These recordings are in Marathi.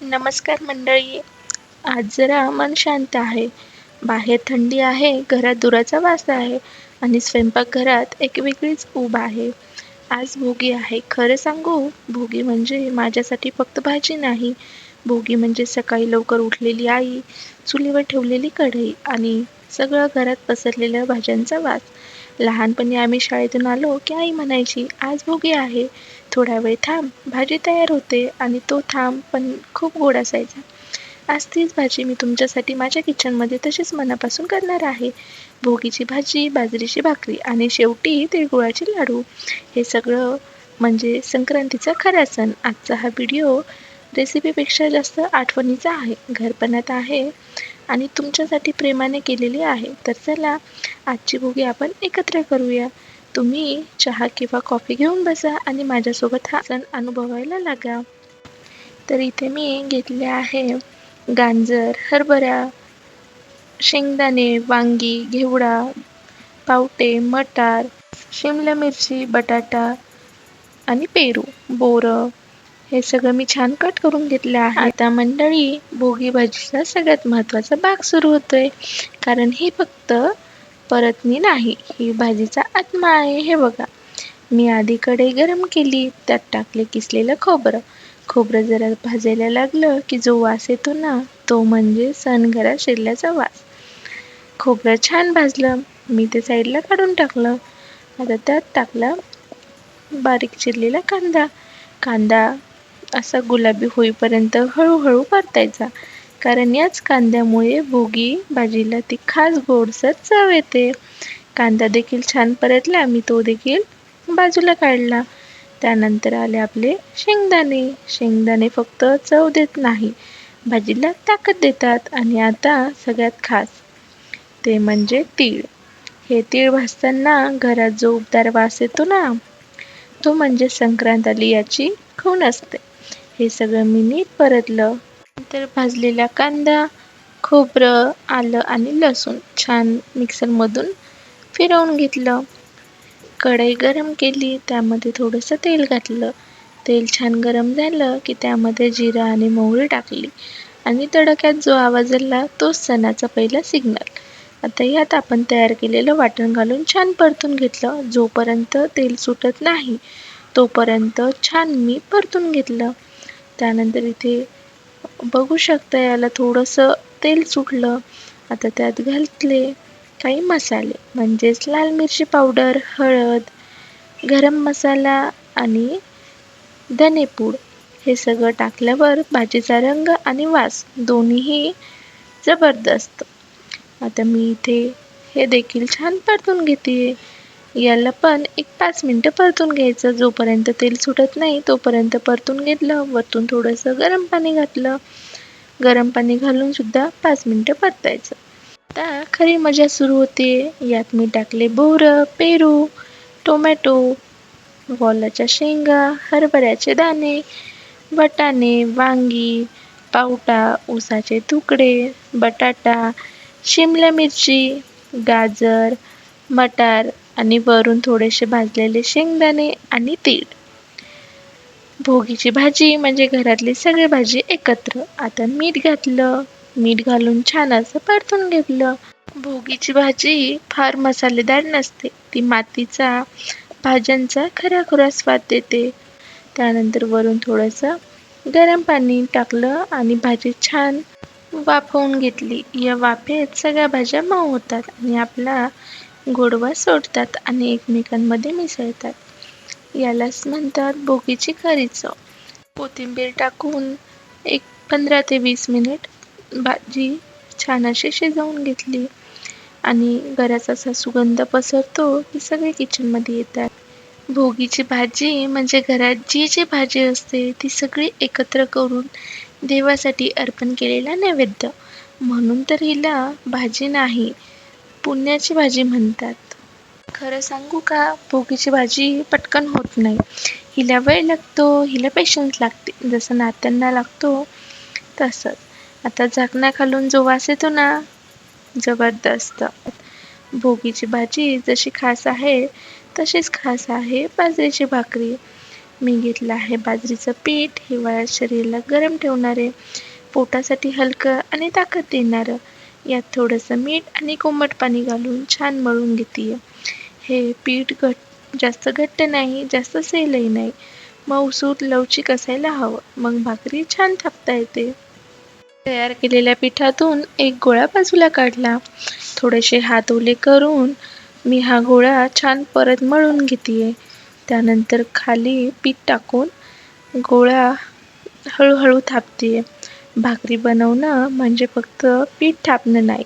नमस्कार मंडळी. आज जरा मन शांत आहे. बाहेर थंडी आहे घरात दुराचा वास आहे आणि स्वयंपाकघरात एक वेगळीच ऊब आहे. आज भोगी आहे. खरं सांगू भोगी म्हणजे माझ्यासाठी फक्त भाजी नाही. भोगी म्हणजे सकाळी लवकर उठलेली आई चुलीवर ठेवलेली कढई आणि सगळं घरात पसरलेल्या भाज्यांचा वास. लहानपणी आम्ही शाळेतून आलो की आई म्हणायची आज भोगी आहे. थोडा वेळ थांब. भाजी तयार होते आणि तो थांब पण खूप गोड असायचा. आज तीच भाजी मी तुमच्यासाठी माझ्या किचनमध्ये तशीच मनापासून करणार आहे. भोगीची भाजी बाजरीची भाकरी आणि शेवटी तिळगुळाचे लाडू. हे सगळं म्हणजे संक्रांतीचा खरा सण. आजचा हा व्हिडिओ रेसिपीपेक्षा जास्त आठवणीचा आहे. घरपणात आहे आणि तुमच्यासाठी प्रेमाने केलेली आहे. तर चला आजची भोगी आपण एकत्र करूया. तुम्ही चहा किंवा कॉफी घेऊन बसा आणि माझ्यासोबत हा सण अनुभवायला लागा. तर इथे मी घेतले आहे गाजर हरभरा शेंगदाणे वांगी घेवडा पावटे मटार शिमला मिरची बटाटा आणि पेरू बोरं. हे सगळं मी छान कट करून घेतलं आहे. आता मंडळी भोगी भाजीचा सगळ्यात महत्त्वाचा भाग सुरू होतोय. कारण ही फक्त परतनी नाही. ही भाजीचा आत्मा आहे. हे बघा. मी आधी कढई गरम केली. त्यात टाकले किसलेलं खोबरं. खोबरं जरा भाजायला लागलं की जो वास येतो ना तो म्हणजे सणघरात शिरल्याचा वास. खोबरं छान भाजलं. मी ते साईडला काढून टाकलं. आता त्यात टाकला बारीक चिरलेला कांदा. कांदा असा गुलाबी होईपर्यंत हळूहळू परतायचा. कारण याच कांद्यामुळे भोगी भाजीला ती खास गोडसर चव येते. कांदा देखील छान परतला मी तो देखील बाजूला काढला. त्यानंतर आले आपले शेंगदाणे. शेंगदाणे फक्त चव देत नाही भाजीला ताकद देतात आणि आता सगळ्यात खास ते म्हणजे तीळ. हे तीळ भाजताना घरात जो उबदार वास येतो ना तो म्हणजे संक्रांत आली याची खूण असते. हे सगळं मी नीट परतलं. नंतर भाजलेला कांदा खोबरं आलं आणि लसूण छान मिक्सरमधून फिरवून घेतलं. कढई गरम केली त्यामध्ये थोडंसं तेल घातलं. तेल छान गरम झालं की त्यामध्ये जिरा आणि मोहरी टाकली आणि तडक्यात जो आवाज आला तोच सणाचा पहिला सिग्नल आता यात आपण तयार केलेलं वाटण घालून छान परतून घेतलं. जोपर्यंत तेल सुटत नाही तोपर्यंत छान मी परतून घेतलं. त्यानंतर इथे बघू शकता याला थोडंसं तेल सुटलं. आता त्यात घातले काही मसाले म्हणजेच लाल मिरची पावडर हळद गरम मसाला आणि धनेपूड हे सगळं टाकल्यावर भाजीचा रंग आणि वास दोन्हीही जबरदस्त. आता मी इथे हे देखील छान परतून घेते याला पण एक पाच मिनटं परतून घ्यायचं. जोपर्यंत तेल सुटत नाही तोपर्यंत परतून घेतलं. वरतून थोडंसं गरम पाणी घातलं. गरम पाणी घालून सुद्धा पाच मिनटं परतायचं. आता खरी मजा सुरू होते. यात मी टाकले बोरं पेरू टोमॅटो वॉलाच्या शेंगा हरभऱ्याचे दाणे वटाणे वांगी पावटा ऊसाचे तुकडे बटाटा शिमला मिरची गाजर मटार आणि वरून थोडेसे भाजलेले शेंगदाणे आणि तीळ. भोगीची भाजी म्हणजे घरातली सगळी भाजी एकत्र. आता मीठ घातलं. मीठ घालून छान असं परतून घेतलं. भोगीची भाजी फार मसालेदार नसते. ती मातीचा भाज्यांचा खरा स्वाद देते. त्यानंतर वरून थोडंसं गरम पाणी टाकलं आणि भाजी छान वाफवून घेतली. या वाफेत सगळ्या भाज्या मऊ होतात आणि आपला गोडवा सोडतात आणि एकमेकांमध्ये मिसळतात. यालाच म्हणतात भोगीची खरी चव कोथिंबीर टाकून एक पंधरा ते वीस मिनिट भाजी छान अशी शिजवून घेतली. आणि घराचा असा सुगंध पसरतो की सगळे किचनमध्ये येतात. भोगीची भाजी म्हणजे घरात जी जी भाजी असते ती सगळी एकत्र करून देवासाठी अर्पण केलेला नैवेद्य. म्हणून तर हिला भाजी नाही पुण्याची भाजी म्हणतात. खरं सांगू का भोगीची भाजी पटकन होत नाही. हिला वेळ लागतो हिला पेशन्स लागते. जसं नात्यांना लागतो तसंच आता झाकणा खालून जो वास येतो ना जबरदस्त. भोगीची भाजी जशी खास आहे तशीच खास आहे बाजरीची भाकरी. मी घेतलं आहे बाजरीचं पीठ हिवाळ्यात शरीराला गरम ठेवणारे पोटासाठी हलकं आणि ताकद देणारं. यात थोडंसं मीठ आणि कोमट पाणी घालून छान मळून घेते हे पीठ घट जास्त घट्ट नाही जास्त सेलही नाही. मऊसूत लवचिक असायला हवं. मग भाकरी छान थापता येते. तयार केलेल्या पिठातून एक गोळा बाजूला काढला. थोडेसे हात ओले करून मी हा गोळा छान परत मळून घेते त्यानंतर खाली पीठ टाकून गोळा हळूहळू थापते भाकरी बनवणं म्हणजे फक्त पीठ थापणं नाही.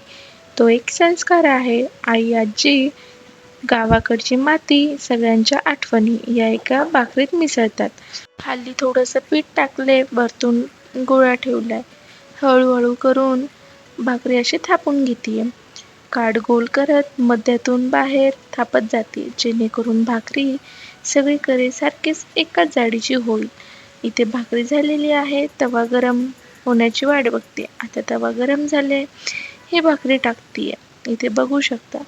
तो एक संस्कार आहे. आई आजी गावाकडची माती सगळ्यांच्या आठवणी या एका भाकरीत मिसळतात. खाली थोडंसं पीठ टाकले वरतून गोळा ठेवलाय. हळूहळू करून भाकरी अशी थापून घेते काड गोल करत मध्यातून बाहेर थापत जाते जेणेकरून भाकरी सगळीकडे सारखीच एकाच जाडीची होईल. इथे भाकरी झालेली आहे तवा गरम होण्याची वाट बघते. आता तवा गरम झाले हे भाकरी टाकते इथे बघू शकता.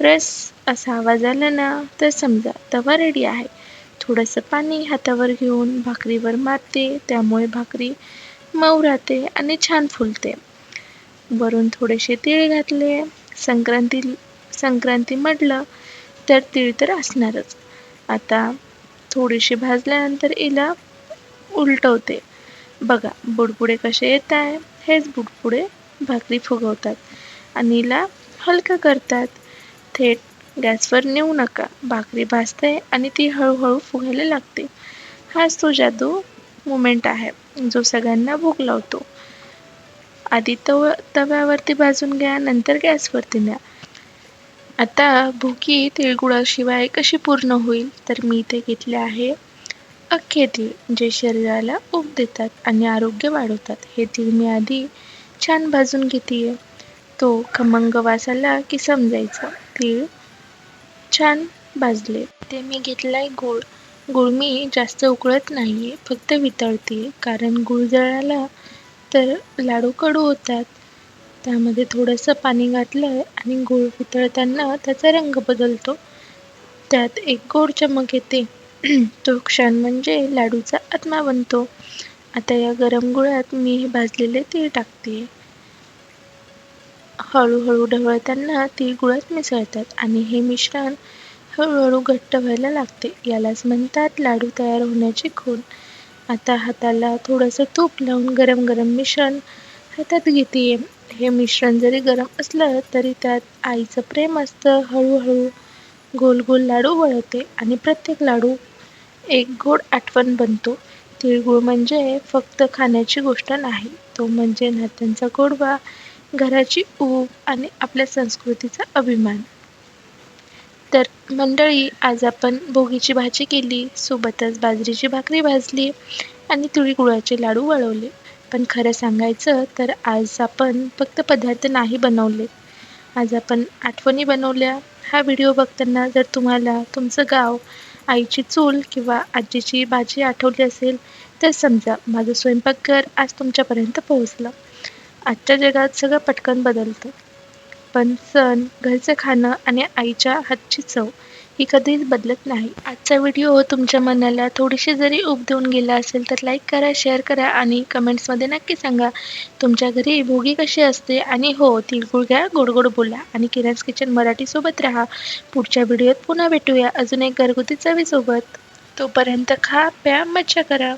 रस असा आवाज आला ना तर समजा तवा रेडी आहे. थोडंसं पाणी हातावर घेऊन भाकरीवर मारते. त्यामुळे भाकरी मऊ राहते आणि छान फुलते. वरून थोडेसे तीळ घातले. संक्रांती संक्रांती म्हटलं तर तीळ तर असणारच. आता थोडीशी भाजल्यानंतर हिला उलटवते. बघा बुडबुडे कसे येत आहे? हेच बुडबुडे भाकरी फुगवतात. आणि हलकं करतात. थेट गॅसवर नेऊ नका. भाकरी भाजते आणि ती हळूहळू फुगायला लागते. हाच तो जादू मुमेंट आहे जो सगळ्यांना भूक लावतो. आधी तव तव्यावरती भाजून घ्या नंतर गॅसवरती न्या. आता भुकी तिळगुळाशिवाय कशी पूर्ण होईल? तर मी इथे घेतले आहे अख्खे तीळ जे शरीराला ऊब देतात आणि आरोग्य वाढवतात हे तीळ मी आधी छान भाजून घेते तो खमंग वास आला की समजायचं तीळ छान भाजले ते मी घेतलाय गूळ. गूळ मी जास्त उकळत नाही फक्त वितळते कारण गूळ जळाला तर लाडू कडू होतात. त्यामध्ये थोडंसं पाणी घातलं आणि गूळ वितळताना त्याचा रंग बदलतो. त्यात एक गोड चमक येते. तो क्षण म्हणजे लाडूचा आत्मा बनतो. आता या गरम गुळात मी हे भाजलेले तीळ टाकते हळूहळू ढवळताना तीळ गुळात मिसळतात आणि हे मिश्रण हळूहळू घट्ट व्हायला लागते. यालाच म्हणतात लाडू तयार होण्याची खूण. आता हाताला थोडंसं तूप लावून गरम गरम मिश्रण हातात घेते हे मिश्रण जरी गरम असलं तरी त्यात आईचं प्रेम असतं. हळूहळू गोल गोल लाडू वळवते आणि प्रत्येक लाडू एक गोड आठवण बनतो. तिळगुळ म्हणजे फक्त खाण्याची गोष्ट नाही तो म्हणजे नात्यांचा गोडवा घराची ऊब आणि आपल्या संस्कृतीचा अभिमान. तर मंडळी आज आपण भोगीची भाजी केली सोबतच बाजरीची भाकरी भाजली आणि तिळगुळाचे लाडू वळवले. पण खरं सांगायचं तर आज आपण फक्त पदार्थ नाही बनवले. आज आपण आठवणी बनवल्या हा व्हिडिओ बघताना जर तुम्हाला तुमचं गाव आईची चूल किंवा आजीची भाजी आठवली असेल तर समजा माझं स्वयंपाकघर आज तुमच्यापर्यंत पोहोचलं. आजच्या जगात सगळं पटकन बदलतं. पण सण घरचं खाणं आणि आईच्या हातची चव ही कधीच बदलत नाही. आजचा व्हिडिओ तुमच्या मनाला थोडीशी जरी उब देऊन गेला असेल तर लाईक करा शेअर करा आणि कमेंट्समध्ये नक्की सांगा तुमच्या घरी भोगी कशी असते? आणि हो तिळगुळ घ्या गोडगोड गोड बोला आणि किरान्स किचन मराठीसोबत राहा. पुढच्या व्हिडिओत पुन्हा भेटूया. अजून एक घरगुती चवीसोबत तोपर्यंत खा प्या मज्जा करा.